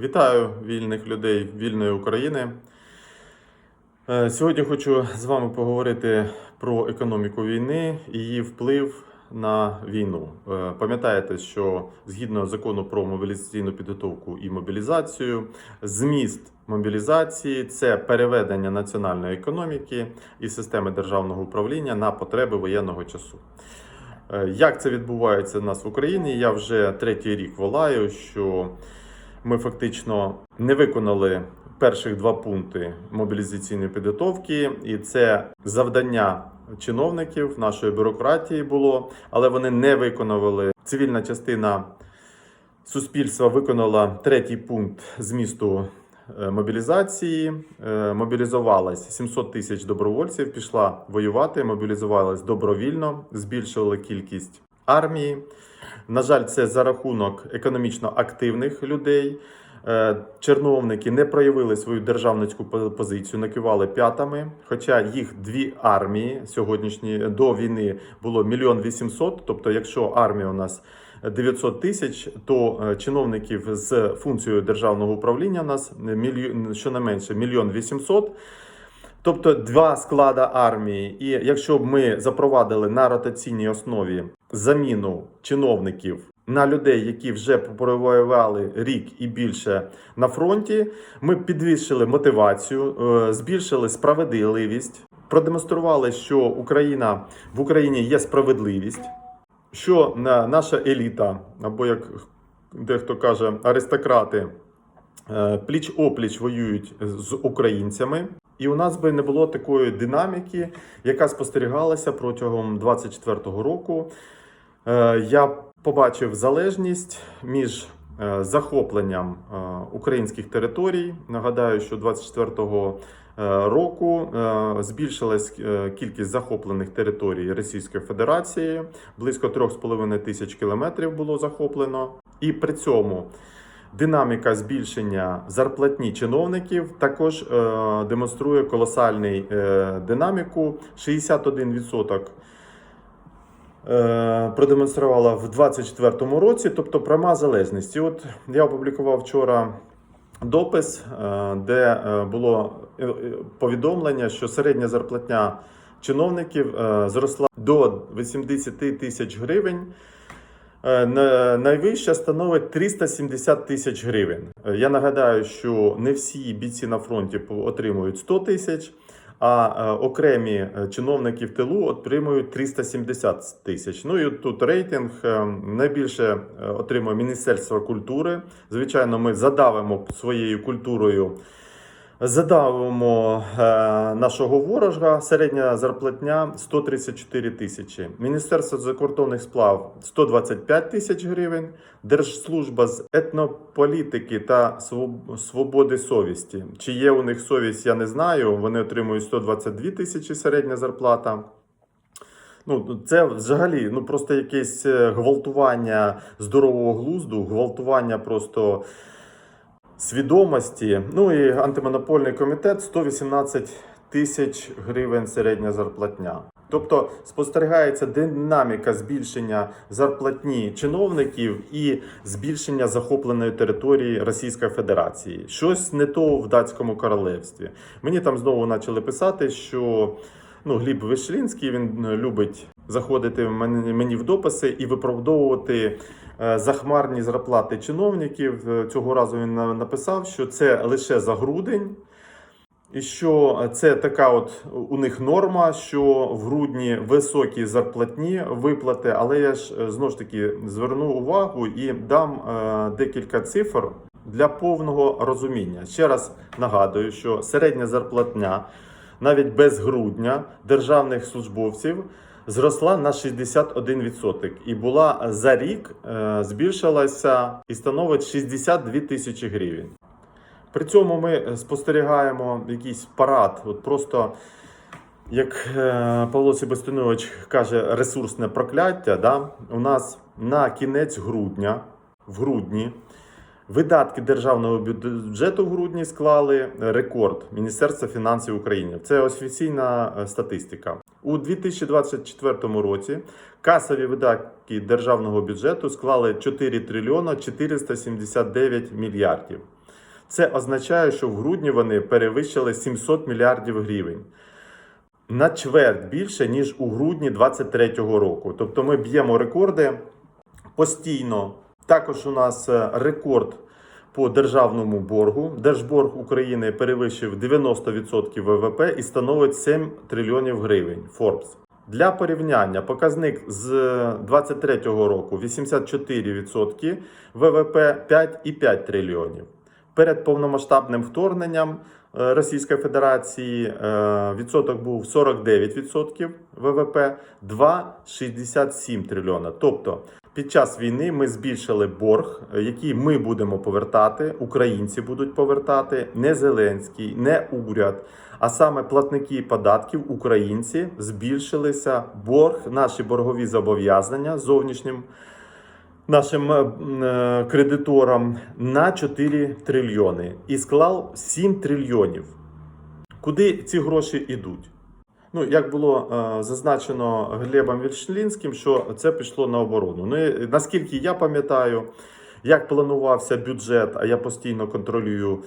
Вітаю вільних людей вільної України. Е, Сьогодні хочу з вами поговорити про економіку війни і її вплив на війну. Е, Пам'ятаєте, що згідно закону про мобілізаційну підготовку і мобілізацію, зміст мобілізації це переведення національної економіки і системи державного управління на потреби воєнного часу. Е, Як це відбувається в нас в Україні? Я вже третій рік волаю, що ми фактично не виконали перших два пункти мобілізаційної підготовки, і це завдання чиновників нашої бюрократії було, але вони не виконували. Цивільна частина суспільства виконала третій пункт змісту е, мобілізації. Е, Мобілізувалось 700 тисяч добровольців, пішла воювати, мобілізувалась добровільно, збільшили кількість армії. На жаль, це за рахунок економічно активних людей. Е, Чиновники не проявили свою державницьку позицію, накивали п'ятами. Хоча їх дві армії сьогоднішні до війни було мільйон вісімсот. Тобто, якщо армія у нас 900 тисяч, то е, чиновників з функцією державного управління у нас щонайменше мільйон вісімсот. Тобто два склада армії, і якщо б ми запровадили на ротаційній основі заміну чиновників на людей, які вже провоювали рік і більше на фронті, ми підвищили мотивацію, е, збільшили справедливість, продемонстрували, що Україна в Україні є справедливість, що на- наша еліта, або як дехто каже, аристократи пліч опліч воюють з українцями. І у нас би не було такої динаміки, яка спостерігалася протягом 24-го року. Е, Я побачив залежність між е, захопленням е, українських територій. Нагадаю, що 24-го е, року е, збільшилась е, кількість захоплених територій Російської Федерації. Близько 3,5 тисяч кілометрів було захоплено. І при цьому Динаміка збільшення зарплатні чиновників також е, демонструє колосальний е, динаміку. 61% е, продемонструвала в 2024 році, тобто пряма залежність. І от я опублікував вчора допис, де було повідомлення, що середня зарплатня чиновників зросла до 80 тисяч гривень. Е, на- Найвища становить 370 тисяч гривень. Е, Я нагадаю, що не всі бійці на фронті отримують 100 тисяч, а е, окремі чиновники в тилу отримують 370 тисяч. Ну і тут рейтинг найбільше отримує Міністерство культури. Звичайно, ми задавимо своєю культурою. Задавимо е, нашого ворога. Середня зарплатня 134 тисячі. Міністерство закордонних сплав 125 тисяч гривень. Держслужба з етнополітики та свободи совісті. Чи є у них совість, я не знаю. Вони отримують 122 тисячі середня зарплата. Ну, це взагалі ну просто якесь е, гвалтування здорового глузду, гвалтування просто свідомості. Ну і антимонопольний комітет 118 тисяч гривень середня зарплатня. Тобто спостерігається динаміка збільшення зарплатні чиновників і збільшення захопленої території Російської Федерації. Щось не то в датському королевстві. Мені там знову почали писати, що ну, Гліб Вишлінський він е, любить заходити в мені в дописи і виправдовувати е, захмарні зарплати чиновників. Е, Цього разу він написав, що це лише за грудень. І що це така от у них норма, що в грудні високі зарплатні виплати, але я ж е, знову ж таки зверну увагу і дам декілька цифр для повного розуміння. Ще раз нагадую, що середня зарплатня навіть без грудня державних службовців зросла на 61% і була за рік е, збільшилася і становить 62 тисячі гривень. При цьому ми спостерігаємо якийсь парад, от просто. Як е, Павло Себастинович каже, ресурсне прокляття, да? у нас на кінець грудня, в грудні, видатки державного бюджету в грудні склали рекорд Міністерства фінансів України. Це офіційна е, статистика. У 2024 році касові видатки державного бюджету склали 4 трильйона 479 мільярдів. Це означає, що в грудні вони перевищили 700 мільярдів гривень. На чверть більше, ніж у грудні 2023 року. Тобто ми б'ємо рекорди постійно. Також у нас е, рекорд по державному боргу. Держборг України перевищив 90% ВВП і становить 7 трильйонів гривень. Forbes. Для порівняння показник з 2023 року 84% ВВП 5,5 трильйонів. Перед повномасштабним вторгненням е, Російської Федерації е, відсоток був 49% ВВП, 2,67 трильйона. Тобто під час війни ми збільшили борг, е, який ми будемо повертати, українці будуть повертати, не Зеленський, не уряд, а саме платники податків, українці збільшилися борг, наші боргові зобов'язання зовнішнім нашим е, е, кредиторам на 4 трильйони і склав 7 трильйонів. Куди ці гроші йдуть? Ну, як було е, зазначено Глебом Вільшлінським, що це пішло на оборону. Ну, і наскільки я пам'ятаю, як планувався бюджет, а я постійно контролюю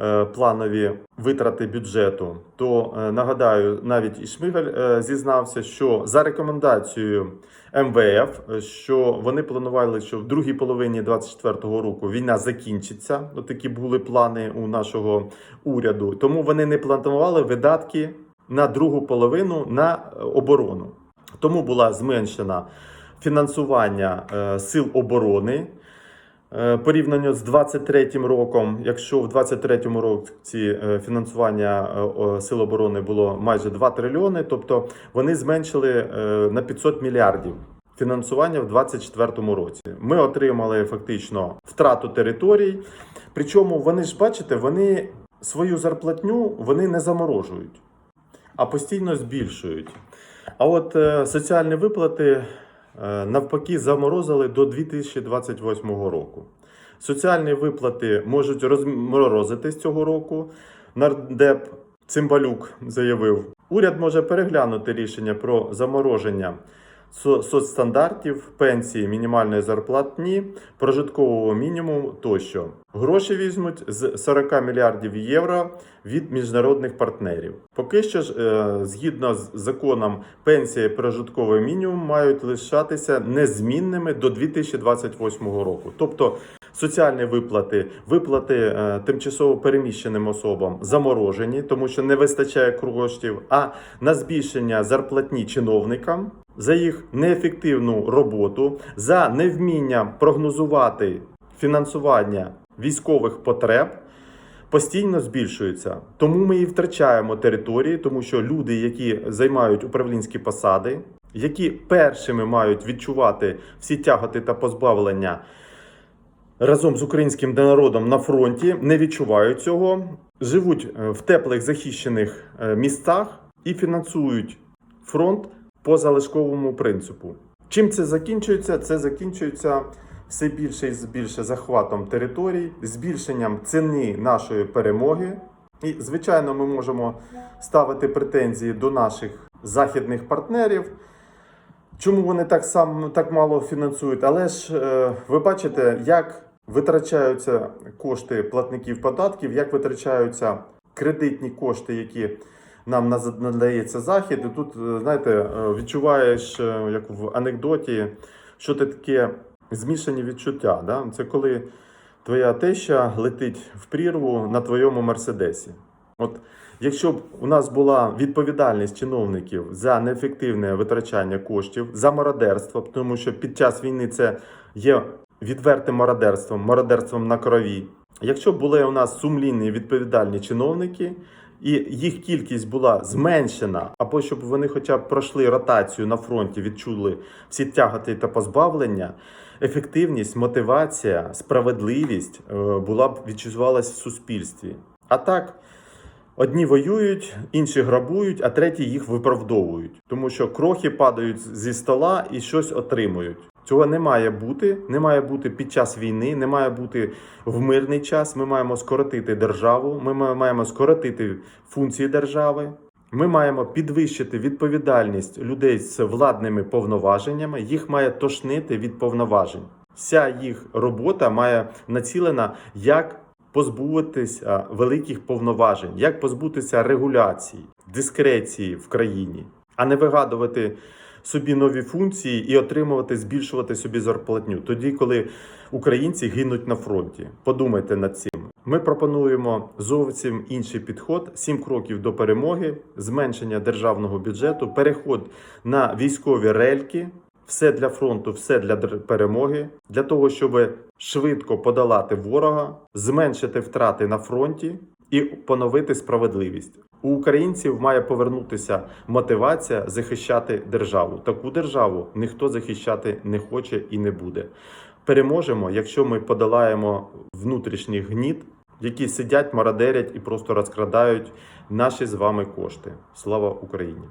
е, планові витрати бюджету, то е, нагадаю, навіть і Шмигаль е, зізнався, що за рекомендацією МВФ, е, що вони планували, що в другій половині 2024 року війна закінчиться. Ну, такі були плани у нашого уряду. Тому вони не планували видатки на другу половину на е, оборону. Тому була зменшена фінансування е, сил оборони. Е, Порівняно з 23 роком, якщо в 23 році фінансування сил оборони було майже 2 трильйони, тобто вони зменшили на 500 мільярдів фінансування в 2024 році. Ми отримали фактично втрату територій. Причому вони ж бачите, вони свою зарплатню вони не заморожують, а постійно збільшують. А от е, соціальні виплати е, навпаки заморозили до 2028 року. Соціальні виплати можуть розморозити з цього року. Нардеп Цимбалюк заявив, уряд може переглянути рішення про замороження соцстандартів, пенсії, мінімальної зарплатні, прожиткового мінімуму тощо. Гроші візьмуть з 40 мільярдів євро від міжнародних партнерів. Поки що ж, е, згідно з законом, пенсія і прожитковий мінімум мають лишатися незмінними до 2028 року. Тобто соціальні виплати, виплати е, тимчасово переміщеним особам заморожені, тому що не вистачає коштів, а на збільшення зарплатні чиновникам за їх неефективну роботу, за невміння прогнозувати фінансування військових потреб постійно збільшується. Тому ми і втрачаємо території, тому що люди, які займають управлінські посади, які першими мають відчувати всі тяготи та позбавлення разом з українським народом на фронті, не відчувають цього, живуть е, в теплих захищених е, містах і фінансують фронт по залишковому принципу. Чим це закінчується? Це закінчується все більше і більше захватом територій, збільшенням ціни нашої перемоги. І, звичайно, ми можемо ставити претензії до наших західних партнерів. Чому вони так сам так мало фінансують? Але ж е, ви бачите, як витрачаються кошти платників податків, як витрачаються кредитні кошти, які нам надається захід. І тут, е, знаєте, е, відчуваєш, е, як в анекдоті, що це таке змішані відчуття. Да? Це коли твоя теща летить в прірву на твоєму мерседесі. От якщо б у нас була відповідальність чиновників за неефективне витрачання коштів, за мародерство, тому що під час війни це є відвертим мародерством, мародерством на крові. Якщо були у нас сумлінні відповідальні чиновники, і їх кількість була зменшена, або щоб вони хоча б пройшли ротацію на фронті, відчули всі тяготи та позбавлення, ефективність, мотивація, справедливість е, була б відчувалась в суспільстві. А так. Одні воюють, інші грабують, а треті їх виправдовують, тому що крохи падають зі стола і щось отримують. Цього не має бути. Не має бути під час війни, не має бути в мирний час. Ми маємо скоротити державу. Ми маємо скоротити функції держави. Ми маємо підвищити відповідальність людей з владними повноваженнями. Їх має тошнити від повноважень. Вся їх робота має націлена як позбутися великих повноважень, як позбутися регуляції, дискреції в країні, а не вигадувати собі нові функції і отримувати, збільшувати собі зарплатню. Тоді, коли українці гинуть на фронті. Подумайте над цим. Ми пропонуємо зовсім інший підход: сім кроків до перемоги, зменшення державного бюджету, переход на військові рельки. Все для фронту, все для перемоги, для того, щоб швидко подолати ворога, зменшити втрати на фронті і поновити справедливість. У українців має повернутися мотивація захищати державу. Таку державу ніхто захищати не хоче і не буде. Переможемо, якщо ми подолаємо внутрішній гніт, які сидять, мародерять і просто розкрадають наші з вами кошти. Слава Україні!